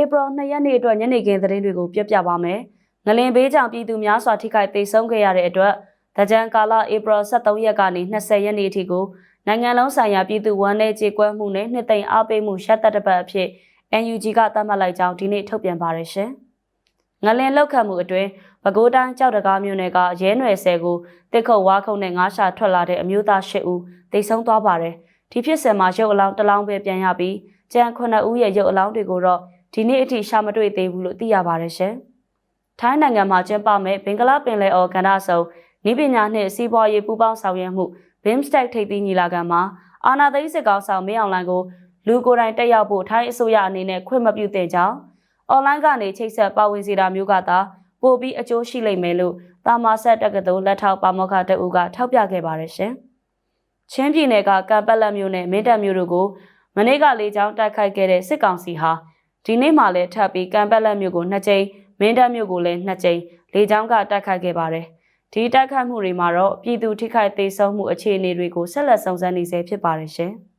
ဧပြီ2ရက်နေ့အတွက်ညနေခင်းသတင်းတွေကိုပြပြပါမယ်။ငလင်ဘေးကြောင့်ပြည်သူများစွာထိခိုက်ဒေဆုံးခဲ့ရတဲ့အတွက်တကြံကာလဧပြီ23ရက်ကနေ20ရက်နေ့အထိကိုနိုင်ငံလုံးဆိုင်ရာပြည်သူ့ဝန်내ကြေကွဲမှုနဲ့နှစ်သိမ့်အားပေးမှုရပ်သက်တစ်ပတ်အဖြစ် NUG ကသတ်မှတ်လိုက်ကြောင်းဒီနေ့ထုတ်ပြန်ပါရရှင်။ငလင်လောက်ခတ်မှုအတွင်းပဲခူးတိုင်းကြောက်တကားမြို့နယ်ကရဲနယ်ဆယ်ကိုတစ်ခုတ်ဝါခုံနဲ့ငါးရှာထွက်လာတဲ့အမျိုးသား၈ဦးတိတ်ဆုံးသွားပါတယ်။ဒီဖြစ်စဉ်မှာရုပ်အလောင်းတစ်လောင်းပဲပြန်ရပြီးကျန်9ဦးရဲ့ရုပ်အလောင်းတွေကိုတော့ ဒီနေ့အထိရှာမတွေ့သေးဘူးလို့သိရပါတယ်ရှင်။ထိုင်းနိုင်ငံမှာကျင်းပမဲ့ဘင်္ဂလားပင်လယ်အော်ကဏ္ဍဆုံဤပညာနှင့်စီးပွားရေးပူးပေါင်းဆောင်ရွက်မှု BIMSTEC ထိပ်သီးညီလာခံမှာအာဏာသိမ်းစစ်ကောင်ဆောင်မင်းအောင်လှိုင်ကိုလူကိုယ်တိုင်တက်ရောက်ဖို့ထိုင်းအစိုးရအနေနဲ့ခွင့်မပြုသင့်ကြောင်းအွန်လိုင်းကနေချိတ်ဆက်ပါဝင်စီတာမျိုးကသာပို့ပြီးအကျိုးရှိလိမ့်မယ်လို့တာမာဆက်တက္ကသိုလ်လက်ထောက်ပါမောက္ခတအူကထောက်ပြခဲ့ပါတယ်ရှင်။ချင်းပြည်နယ်ကကံပက်လက်မြို့နယ်မင်းတပ်မြို့တို့ကိုမနေ့ကလေကြောင်းတိုက်ခိုက်ခဲ့တဲ့စစ်ကောင်စီဟာ ဒီနေ့မှလည်းထပ်ပြီးကံပက်လက်မြို့ကိုနှစ်ကြိမ်မင်းတပ်မြို့ကိုလည်းနှစ်ကြိမ်လေကြောင်းကတိုက်ခိုက်ခဲ့ပါတယ်။ဒီတိုက်ခိုက်မှုတွေမှာတော့ပြည်သူထိခိုက်ဒေဆုံးမှုအခြေအနေတွေကိုဆက်လက်စုံစမ်းနေဆဲဖြစ်ပါတယ်ရှင်။